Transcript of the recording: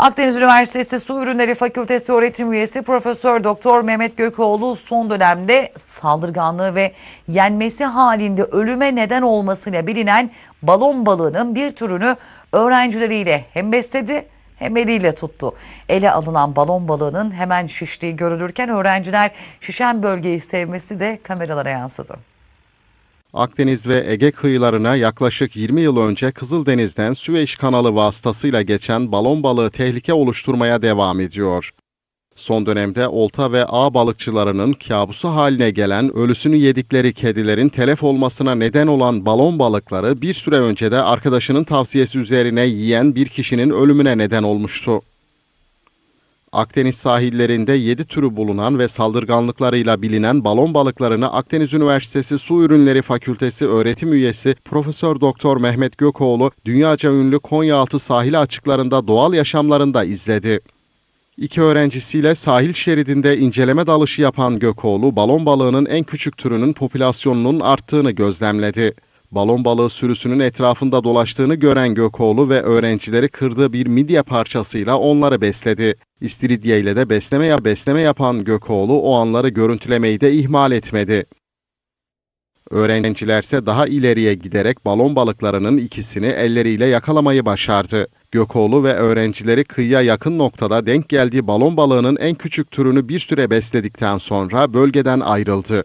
Akdeniz Üniversitesi Su Ürünleri Fakültesi öğretim üyesi Profesör Doktor Mehmet Gökoğlu son dönemde saldırganlığı ve yenmesi halinde ölüme neden olmasıyla bilinen balon balığının bir türünü öğrencileriyle hem besledi hem eliyle tuttu. Ele alınan balon balığının hemen şiştiği görülürken öğrenciler şişen bölgeyi sevmesi de kameralara yansıdı. Akdeniz ve Ege kıyılarına yaklaşık 20 yıl önce Kızıldeniz'den Süveyş kanalı vasıtasıyla geçen balon balığı tehlike oluşturmaya devam ediyor. Son dönemde olta ve ağ balıkçılarının kabusu haline gelen ölüsünü yedikleri kedilerin telef olmasına neden olan balon balıkları bir süre önce de arkadaşının tavsiyesi üzerine yiyen bir kişinin ölümüne neden olmuştu. Akdeniz sahillerinde 7 türü bulunan ve saldırganlıklarıyla bilinen balon balıklarını Akdeniz Üniversitesi Su Ürünleri Fakültesi öğretim üyesi Profesör Doktor Mehmet Gökoğlu dünyaca ünlü Konyaaltı sahili açıklarında doğal yaşamlarında izledi. İki öğrencisiyle sahil şeridinde inceleme dalışı yapan Gökoğlu, balon balığının en küçük türünün popülasyonunun arttığını gözlemledi. Balon balığı sürüsünün etrafında dolaştığını gören Gökoğlu ve öğrencileri kırdığı bir midye parçasıyla onları besledi. İstiridye ile de besleme, ya besleme yapan Gökoğlu o anları görüntülemeyi de ihmal etmedi. Öğrencilerse daha ileriye giderek balon balıklarının ikisini elleriyle yakalamayı başardı. Gökoğlu ve öğrencileri kıyıya yakın noktada denk geldiği balon balığının en küçük türünü bir süre besledikten sonra bölgeden ayrıldı.